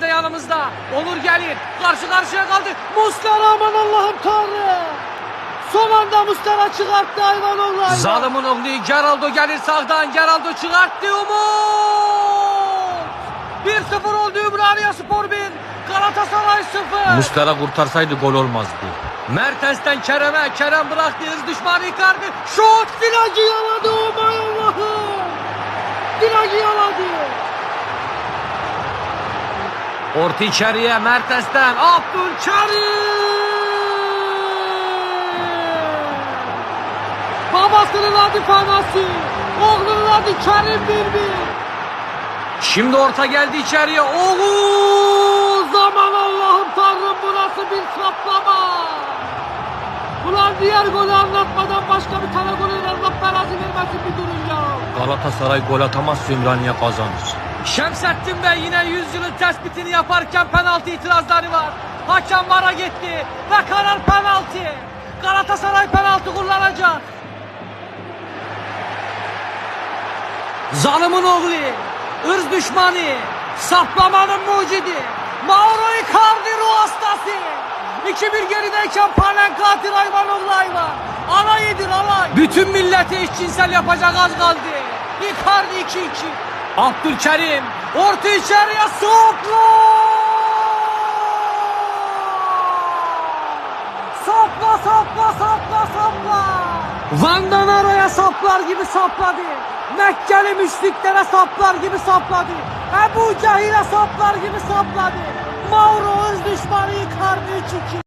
da yanımızda. Onur gelir. Karşı karşıya kaldı. Muslera aman Allah'ım Tanrı. Son anda Muslera çıkarttı hayvan oğlu. Zalimin oğlu Geraldo gelir sağdan. Geraldo çıkarttı Umut. 1-0 oldu Ümraniye Spor 1. Galatasaray 0. Muslera kurtarsaydı gol olmazdı. Mertens'ten Kerem'e. Kerem bıraktı. Hız düşmanı Icardi. Şut. Dilacı yaladı. Aman Allah'ım. Dilacı yaladı. Orta içeriye Mertens'ten Abdülkerim. Babasının adı Fanasi. Oğlunun adı Kerim Bilbil. Şimdi orta geldi içeriye. Oğuz aman Allah'ım Tanrım bu nasıl bir saplama. Ulan diğer golü anlatmadan başka bir tane golü Allah belasını vermesin bir durun ya. Galatasaray gol atamaz Ümraniye kazanır. Şemsettin Bey yine yüzyılın tespitini yaparken penaltı itirazları var. Hakem vara gitti ve karar penaltı. Galatasaray penaltı kullanacak. Zalimin oğlu, ırz düşmanı, saplamanın mucidi, Mauro Icardi ruh hastası. 2-1 gerideyken panen katil hayvan oğlu hayvan. Alayıdır alay. Bütün milleti eşcinsel yapacak az kaldı. Icardi 2-2. Abdülkerim orta içeriye sopla. Sapla sapla sapla sapla. Van'dan araya saplar gibi sapladı. Mekkeli müşriklere saplar gibi sapladı. Ebu Cehil'e saplar gibi sapladı. Mauro öz düşmanı Icardi 3-2.